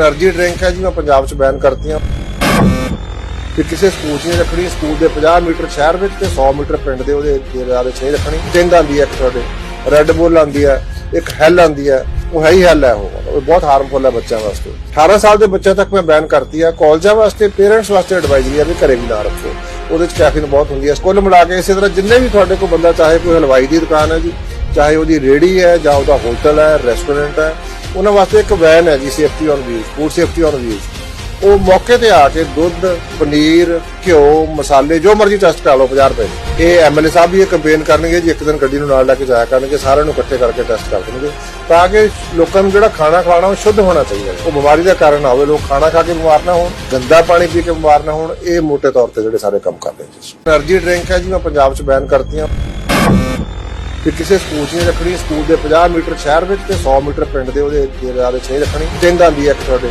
Energy drink ਹੈ ਜੀ, ਮੈਂ ਪੰਜਾਬ 'ਚ ਬੈਨ ਕਰਤੀ ਕਰਤੀਆਂ। ਕਿ ਕਿਸੇ ਸਕੂਲ 'ਚ ਨਹੀਂ ਰੱਖਣੀ, ਸਕੂਲ ਦੇ 50 ਮੀਟਰ ਸ਼ਹਿਰ ਵਿੱਚ ਤੇ 100 ਮੀਟਰ ਪਿੰਡ ਦੇ ਉਹਦੇ ਏਰੀਆ ਵਿੱਚ ਨਹੀਂ ਰੱਖਣੀ। ਜਿੰਦ ਆਂਦੀ ਹੈ ਇੱਕ ਤੁਹਾਡੇ। ਰੈੱਡ ਬੁੱਲ ਆਂਦੀ ਹੈ, ਇੱਕ ਹੈਲ ਆਂਦੀ ਹੈ। ਉਹ ਹੈ ਹੀ ਹੈਲ ਹੈ ਉਹ। ਬਹੁਤ ਹਾਰਮਫੁਲ ਹੈ ਬੱਚਿਆਂ ਵਾਸਤੇ। 18 ਸਾਲ ਦੇ ਬੱਚਿਆਂ ਤੱਕ ਮੈਂ ਬੈਨ ਕਰਤੀ ਹੈ। ਕਾਲਜਾਂ ਵਾਸਤੇ ਪੇਰੈਂਟਸ ਵਾਸਤੇ ਐਡਵਾਈਜ਼ਰੀ ਹੈ ਵੀ ਘਰੇ ਵੀ ਨਾ ਰੱਖੋ। ਉਹਦੇ 'ਚ ਕੈਫੀਨ ਬਹੁਤ ਹੁੰਦੀ ਹੈ। ਕੁੱਲ ਮਿਲਾ ਕੇ ਇਸੇ ਤਰ੍ਹਾਂ ਜਿੰਨੇ ਵੀ ਤੁਹਾਡੇ ਕੋਲ ਬੰਦਾ ਚਾਹੇ ਕੋਈ ਹਲਵਾਈ ਦੀ ਦੁਕਾਨ ਹੈ ਜੀ ਚਾਹੇ ਉਹਦੀ ਰੇੜੀ ਹੈ ਜਾਂ ਉਹਦਾ ਹੋਟਲ ਹੈ ਰੈਸਟੋਰੈਂਟ ਹੈ, ਉਹਨਾਂ ਵਾਸਤੇ ਇੱਕ ਵੈਨ ਹੈ ਜੀ safety on wheel food safety on wheels ਉਹ ਮੌਕੇ ਤੇ ਆ ਕੇ ਦੁੱਧ, ਪਨੀਰ, ਘਿਓ, ਮਸਾਲੇ, ਜੋ ਮਰਜ਼ੀ ਟੈਸਟ ਕਰਾ ਲਓ 50 ਰੁਪਏ। ਦੇ ਇਹ ਐਮਐਲਏ ਸਾਹਿਬ ਵੀ ਇਹ ਕੰਪੇਨ ਕਰਨਗੇ ਜੀ, ਇੱਕ ਦਿਨ ਗੱਡੀ ਨੂੰ ਨਾਲ ਲੈ ਕੇ ਜਾਇਆ ਕਰਨਗੇ, ਸਾਰਿਆਂ ਨੂੰ ਇਕੱਠੇ ਕਰਕੇ ਟੈਸਟ ਕਰ ਦੇਣਗੇ। ਤਾਂ ਕਿ ਲੋਕਾਂ ਨੂੰ ਜਿਹੜਾ ਖਾਣਾ ਖਾਣਾ ਉਹ ਸ਼ੁੱਧ ਹੋਣਾ ਚਾਹੀਦਾ ਉਹ ਬਿਮਾਰੀ ਦਾ ਕਾਰਨ ਆਵੇ ਲੋਕ ਖਾਣਾ ਖਾ ਕੇ ਬਿਮਾਰ ਨਾ ਹੋਣ, ਗੰਦਾ ਪਾਣੀ ਪੀ ਕੇ ਬਿਮਾਰ ਨਾ ਹੋਣ, ਇਹ ਮੋਟੇ ਤੌਰ ਤੇ ਜਿਹੜੇ ਸਾਰੇ ਕੰਮ ਕਰਦੇ ਜੀ ਐਨਰਜੀ ਡਰਿੰਕ ਹੈ ਜੀ, ਮੈਂ ਪੰਜਾਬ 'ਚ ਬੈਨ ਕਰਤੀਆਂ। ਕਿ ਕਿਸੇ ਸਕੂਲ 'ਚ ਨਹੀਂ ਰੱਖਣੀ, ਸਕੂਲ ਦੇ 50 ਮੀਟਰ ਸ਼ਹਿਰ ਵਿੱਚ ਤੇ 100 ਮੀਟਰ ਪਿੰਡ ਦੇ ਉਹਦੇ ਏਰੀਆ ਦੇ ਨਹੀਂ ਰੱਖਣੀ। ਤਿੰਨ ਆਂਦੀ ਹੈ ਇੱਕ ਤੁਹਾਡੇ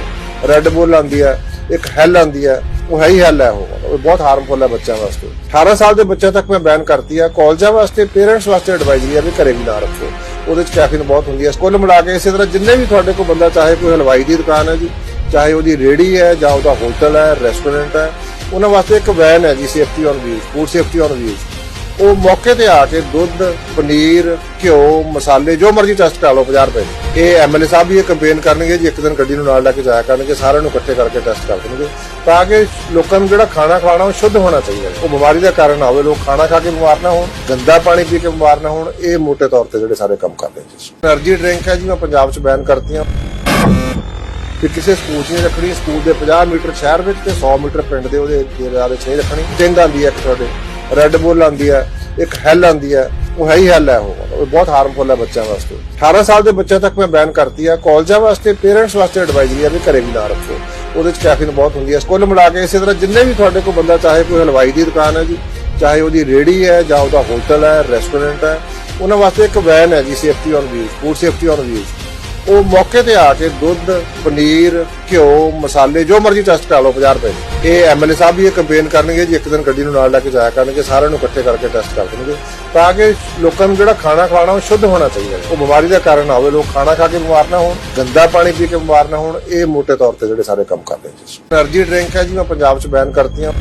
ਰੈੱਡ ਬੁੱਲ ਆਂਦੀ ਹੈ, ਇੱਕ ਹੈਲ ਆਂਦੀ ਹੈ, ਉਹ ਹੈ ਹੀ ਹੈਲ ਹੈ ਉਹ। ਬਹੁਤ ਹਾਰਮਫੁਲ ਹੈ ਬੱਚਿਆਂ ਵਾਸਤੇ। 18 ਸਾਲ ਦੇ ਬੱਚਿਆਂ ਤੱਕ ਮੈਂ ਬੈਨ ਕਰਤੀ ਹੈ। ਕਾਲਜਾਂ ਵਾਸਤੇ ਪੇਰੈਂਟਸ ਵਾਸਤੇ ਐਡਵਾਈਜ਼ਰੀ ਹੈ ਵੀ ਘਰੇ ਵੀ ਨਾ ਰੱਖੋ। ਉਹਦੇ 'ਚ ਕੈਫੀਨ ਬਹੁਤ ਹੁੰਦੀ ਹੈ। ਕੁੱਲ ਮਿਲਾ ਕੇ ਇਸੇ ਤਰ੍ਹਾਂ ਜਿੰਨੇ ਵੀ ਤੁਹਾਡੇ ਕੋਲ ਬੰਦਾ, ਚਾਹੇ ਕੋਈ ਹਲਵਾਈ ਦੀ ਦੁਕਾਨ ਹੈ ਜੀ, ਚਾਹੇ ਉਹਦੀ ਰੇੜੀ ਹੈ ਜਾਂ ਉਹਦਾ ਹੋਟਲ ਹੈ ਰੈਸਟੋਰੈਂਟ ਹੈ, ਉਹਨਾਂ ਵਾਸਤੇ ਇੱਕ ਵੈਨ ਹੈ ਜੀ safety on wheel food safety on wheel ਉਹ ਮੌਕੇ ਤੇ ਆ ਕੇ ਦੁੱਧ ਪਨੀਰ ਘਿਓ ਮਸਾਲੇ ਜੋ ਮਰਜ਼ੀ ਟੈਸਟ ਕਰਾ ਲਓ 50 ਰੁਪਏ ਇਹ ਐਮਐਲਏ ਸਾਹਿਬ ਵੀ ਇਹ ਕੰਪੇਨ ਕਰਨਗੇ ਜੀ ਇੱਕ ਦਿਨ ਗੱਡੀ ਨੂੰ ਨਾਲ ਲੈ ਕੇ ਜਾਇਆ ਕਰਨਗੇ ਸਾਰਿਆਂ ਨੂੰ ਇਕੱਠੇ ਕਰਕੇ ਟੈਸਟ ਕਰ ਦੇਣਗੇ ਤਾਂ ਕਿ ਲੋਕਾਂ ਨੂੰ ਜਿਹੜਾ ਖਾਣਾ ਖਾਣਾ ਉਹ ਸ਼ੁੱਧ ਹੋਣਾ ਚਾਹੀਦਾ ਉਹ ਬਿਮਾਰੀ ਦਾ ਕਾਰਨ ਨਾ ਹੋਵੇ ਲੋਕ ਖਾਣਾ ਖਾ ਕੇ ਬਿਮਾਰ ਨਾ ਹੋਣ ਗੰਦਾ ਪਾਣੀ ਪੀ ਕੇ ਬਿਮਾਰ ਨਾ ਹੋਣ ਇਹ ਮੋਟੇ ਤੌਰ ਤੇ ਜਿਹੜੇ ਸਾਰੇ ਕੰਮ ਕਰਦੇ ਜੀ એનર્ਜੀ ਡਰਿੰਕ ਹੈ ਜੀ ਮੈਂ ਪੰਜਾਬ 'ਚ ਬੈਨ ਕਰਤੀ ਹਾਂ ਕਿ ਕਿਸੇ ਸਕੂਲ 'ਚ ਰੱਖਣੀ ਸਕੂਲ ਦੇ 50 ਮੀਟਰ ਸ਼ਹਿਰ ਵਿੱਚ ਤੇ 100 ਮੀਟਰ ਪਿੰਡ ਦੇ ਉਹਦੇ ਦੇ ਛੇ ਰੱਖਣੀ ਤਿੰਨ ਆਂਦੀ ਹੈ ਇੱਕ ਤੁਹਾਡੇ ਰੈੱਡ ਬੁੱਲ ਆਂਦੀ ਹੈ, ਇੱਕ ਹੈਲ ਆਂਦੀ ਹੈ, ਉਹ ਹੈ ਹੀ ਹੈਲ ਹੈ ਉਹ। ਬਹੁਤ ਹਾਰਮਫੁਲ ਹੈ ਬੱਚਿਆਂ ਵਾਸਤੇ। 18 ਸਾਲ ਦੇ ਬੱਚਿਆਂ ਤੱਕ ਮੈਂ ਬੈਨ ਕਰਤੀ ਹੈ। ਕਾਲਜਾਂ ਵਾਸਤੇ ਪੇਰੈਂਟਸ ਵਾਸਤੇ ਐਡਵਾਈਜ਼ਰੀ ਹੈ ਵੀ ਘਰੇ ਵੀ ਨਾ ਰੱਖੋ। ਉਹਦੇ 'ਚ ਕੈਫੀਨ ਬਹੁਤ ਹੁੰਦੀ ਹੈ। ਕੁੱਲ ਮਿਲਾ ਕੇ ਇਸੇ ਤਰ੍ਹਾਂ ਜਿੰਨੇ ਵੀ ਤੁਹਾਡੇ ਕੋਲ ਬੰਦਾ ਚਾਹੇ ਕੋਈ ਹਲਵਾਈ ਦੀ ਦੁਕਾਨ ਹੈ ਜੀ, ਚਾਹੇ ਉਹਦੀ ਰੇੜੀ ਹੈ, ਜਾਂ ਉਹਦਾ ਹੋਟਲ ਹੈ ਰੈਸਟੋਰੈਂਟ ਹੈ, ਉਹਨਾਂ ਵਾਸਤੇ ਇੱਕ ਵੈਨ ਹੈ ਜੀ safety on wheel food safety on wheel ਉਹ ਮੌਕੇ ਤੇ ਆ ਕੇ ਦੁੱਧ, ਪਨੀਰ, ਘਿਓ, ਮਸਾਲੇ, ਜੋ ਮਰਜ਼ੀ ਟੈਸਟ ਕਰਾ ਲਓ 50 ਰੁਪਏ ਇਹ ਐਮਐਲਏ ਸਾਹਿਬ ਵੀ ਇਹ ਕੰਪੇਨ ਕਰਨਗੇ ਜੀ, ਇੱਕ ਦਿਨ ਗੱਡੀ ਨੂੰ ਨਾਲ ਲੈ ਕੇ ਜਾਇਆ ਕਰਨਗੇ, ਸਾਰਿਆਂ ਨੂੰ ਇਕੱਠੇ ਕਰਕੇ ਟੈਸਟ ਕਰ ਦੇਣਗੇ। ਤਾਂ ਕਿ ਲੋਕਾਂ ਨੂੰ ਜਿਹੜਾ ਖਾਣਾ ਖਵਾਣਾ ਉਹ ਸ਼ੁੱਧ ਹੋਣਾ ਚਾਹੀਦਾ ਉਹ ਬਿਮਾਰੀ ਦਾ ਕਾਰਨ ਨਾ ਹੋਵੇ, ਲੋਕ ਖਾਣਾ ਖਾ ਕੇ ਬਿਮਾਰ ਨਾ ਹੋਣ, ਗੰਦਾ ਪਾਣੀ ਪੀ ਕੇ ਬਿਮਾਰ ਨਾ ਹੋਣ, ਇਹ ਮੋਟੇ ਤੌਰ ਤੇ ਜਿਹੜੇ ਸਾਰੇ ਕੰਮ ਕਰਦੇ ਜੀ। એનર્ਜੀ ਡਰਿੰਕ ਹੈ ਜੀ, ਮੈਂ ਪੰਜਾਬ 'ਚ ਬੈਨ ਕਰਤੀਆਂ।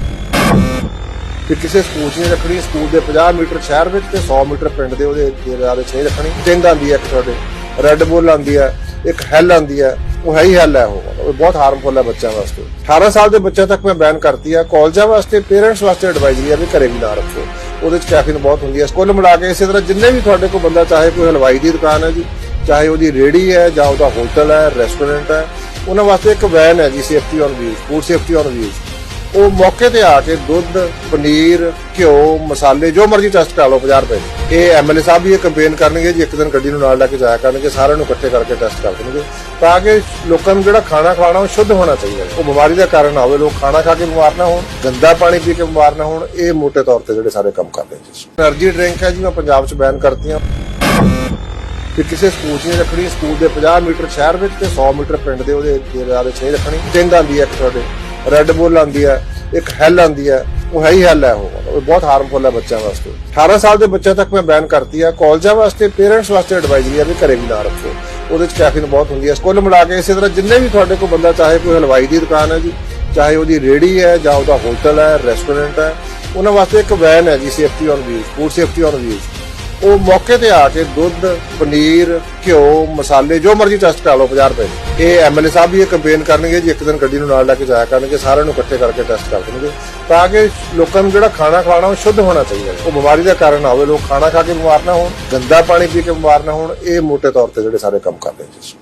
ਕਿ ਕਿਸੇ ਸਕੂਲ 'ਚ ਨਹੀਂ ਰੱਖਣੀ, ਸਕੂਲ ਦੇ 50 ਮੀਟਰ ਸ਼ਹਿਰ ਵਿੱਚ ਤੇ 100 ਮੀਟਰ ਪਿੰਡ ਦੇ ਉਹਦੇ ਏਰੀਆ ਦੇ 'ਚ ਨਹੀਂ ਰੱਖਣੀ। ਤਿੰਨ ਆਂਦੀ ਹੈ ਇੱਕ ਤੁਹਾਡੇ। ਰੈੱਡ ਬੁੱਲ ਆਂਦੀ ਹੈ, ਇੱਕ ਹੈਲ ਆਂਦੀ ਹੈ, ਉਹ ਹੈ ਹੀ ਹੈਲ ਹੈ ਉਹ। ਬਹੁਤ ਹਾਰਮਫੁਲ ਹੈ ਬੱਚਿਆਂ ਵਾਸਤੇ। 18 ਸਾਲ ਦੇ ਬੱਚਿਆਂ ਤੱਕ ਮੈਂ ਬੈਨ ਕਰਤੀ ਹੈ। ਕਾਲਜਾਂ ਵਾਸਤੇ ਪੇਰੈਂਟਸ ਵਾਸਤੇ ਐਡਵਾਈਜ਼ਰੀ ਹੈ ਵੀ ਘਰੇ ਵੀ ਨਾ ਰੱਖੋ। ਉਹਦੇ 'ਚ ਕੈਫੀਨ ਬਹੁਤ ਹੁੰਦੀ ਹੈ। ਕੁੱਲ ਮਿਲਾ ਕੇ ਇਸੇ ਤਰ੍ਹਾਂ ਜਿੰਨੇ ਵੀ ਤੁਹਾਡੇ ਕੋਲ ਬੰਦਾ, ਚਾਹੇ ਕੋਈ ਹਲਵਾਈ ਦੀ ਦੁਕਾਨ ਹੈ ਜੀ, ਚਾਹੇ ਉਹਦੀ ਰੇੜੀ ਹੈ, ਜਾਂ ਉਹਦਾ ਹੋਟਲ ਹੈ ਰੈਸਟੋਰੈਂਟ ਹੈ, ਉਹਨਾਂ ਵਾਸਤੇ ਇੱਕ ਵੈਨ ਹੈ ਜੀ safety on wheel food safety on wheel ਉਹ ਮੌਕੇ ਤੇ ਆ ਕੇ ਦੁੱਧ, ਪਨੀਰ, ਘਿਓ, ਮਸਾਲੇ, ਜੋ ਮਰਜ਼ੀ ਟੈਸਟ ਕਰਾ ਲਓ 50 ਰੁਪਏ ਇਹ ਐਮਐਲਏ ਸਾਹਿਬ ਵੀ ਇਹ ਕੰਪੇਨ ਕਰਨਗੇ, ਜੀ ਇੱਕ ਦਿਨ ਗੱਡੀ ਨੂੰ ਨਾਲ ਲੈ ਕੇ ਜਾਇਆ ਕਰਨਗੇ, ਸਾਰਿਆਂ ਨੂੰ ਇਕੱਠੇ ਕਰਕੇ ਟੈਸਟ ਕਰ ਦੇਣਗੇ। ਤਾਂ ਕਿ ਲੋਕਾਂ ਨੂੰ ਜਿਹੜਾ ਖਾਣਾ ਖਾਣਾ ਉਹ ਸ਼ੁੱਧ ਹੋਣਾ ਚਾਹੀਦਾ ਉਹ ਬਿਮਾਰੀ ਦਾ ਕਾਰਨ ਨਾ ਹੋਵੇ, ਲੋਕ ਖਾਣਾ ਖਾ ਕੇ ਬਿਮਾਰ ਨਾ ਹੋਣ, ਗੰਦਾ ਪਾਣੀ ਪੀ ਕੇ ਬਿਮਾਰ ਨਾ ਹੋਣ, ਇਹ ਮੋਟੇ ਤੌਰ ਤੇ ਜਿਹੜੇ ਸਾਰੇ ਕੰਮ ਕਰਦੇ ਜੀ એનર્ਜੀ ਡਰਿੰਕ ਹੈ ਜੀ, ਮੈਂ ਪੰਜਾਬ 'ਚ ਬੈਨ ਕਰਤੀ ਹਾਂ ਕਿ ਕਿਸੇ ਸਕੂਲ 'ਚ ਰੱਖਣੀ, ਸਕੂਲ ਦੇ 50 ਮੀਟਰ ਸ਼ਹਿਰ ਵਿੱਚ ਤੇ 100 ਮੀਟਰ ਪਿੰਡ ਦੇ ਉਹਦੇ ਜਿਹੜੇ ਛੇ ਰੱਖਣੀ। ਜਿੰਦਾਂ ਦੀ ਇੱਕ ਤੁਹਾਡੇ। ਰੈੱਡ ਬੁੱਲ ਆਂਦੀ ਹੈ, ਇੱਕ ਹੈਲ ਆਂਦੀ ਹੈ, ਉਹ ਹੈ ਹੀ ਹੈਲ ਹੈ ਉਹ। ਬਹੁਤ ਹਾਰਮਫੁਲ ਹੈ ਬੱਚਿਆਂ ਵਾਸਤੇ। 18 ਸਾਲ ਦੇ ਬੱਚਿਆਂ ਤੱਕ ਮੈਂ ਬੈਨ ਕਰਤੀ ਹੈ। ਕਾਲਜਾਂ ਵਾਸਤੇ ਪੇਰੈਂਟਸ ਵਾਸਤੇ ਐਡਵਾਈਜ਼ਰੀ ਹੈ ਵੀ ਘਰੇ ਵੀ ਨਾ ਰੱਖੋ। ਉਹਦੇ 'ਚ ਕੈਫੀਨ ਬਹੁਤ ਹੁੰਦੀ ਹੈ। ਕੁੱਲ ਮਿਲਾ ਕੇ ਇਸੇ ਤਰ੍ਹਾਂ ਜਿੰਨੇ ਵੀ ਤੁਹਾਡੇ ਕੋਲ ਬੰਦਾ ਚਾਹੇ ਕੋਈ ਹਲਵਾਈ ਦੀ ਦੁਕਾਨ ਹੈ ਜੀ, ਚਾਹੇ ਉਹਦੀ ਰੇੜੀ ਹੈ, ਜਾਂ ਉਹਦਾ ਹੋਟਲ ਹੈ ਰੈਸਟੋਰੈਂਟ ਹੈ, ਉਹਨਾਂ ਵਾਸਤੇ ਇੱਕ ਵੈਨ ਹੈ ਜੀ safety on wheel food safety on wheel ਉਹ ਮੌਕੇ ਤੇ ਆ ਕੇ ਦੁੱਧ, ਪਨੀਰ, ਘਿਓ, ਮਸਾਲੇ, ਜੋ ਮਰਜ਼ੀ ਟੈਸਟ ਕਰਾ ਲਓ 50 ਰੁਪਏ ਦੇ। ਇਹ ਐਮਐਲਏ ਸਾਹਿਬ ਵੀ ਇਹ ਕੰਪੇਨ ਕਰਨਗੇ, ਜੀ ਇੱਕ ਦਿਨ ਗੱਡੀ ਨੂੰ ਨਾਲ ਲੈ ਕੇ ਜਾਇਆ ਕਰਨਗੇ, ਸਾਰਿਆਂ ਨੂੰ ਇਕੱਠੇ ਕਰਕੇ ਟੈਸਟ ਕਰ ਦੇਣਗੇ ਤਾਂ ਕਿ ਲੋਕਾਂ ਨੂੰ ਜਿਹੜਾ ਖਾਣਾ ਖਾਣਾ ਉਹ ਸ਼ੁੱਧ ਹੋਣਾ ਚਾਹੀਦਾ ਹੈ। ਉਹ ਬਿਮਾਰੀ ਦਾ ਕਾਰਨ ਨਾ ਹੋਵੇ, ਲੋਕ ਖਾਣਾ ਖਾ ਕੇ ਬਿਮਾਰ ਨਾ ਹੋਣ, ਗੰਦਾ ਪਾਣੀ ਪੀ ਕੇ ਬਿਮਾਰ ਨਾ ਹੋਣ, ਇਹ ਮੋਟੇ ਤੌਰ ਤੇ ਜਿਹੜੇ ਸਾਰੇ ਕੰਮ ਕਰਦੇ ਜੀ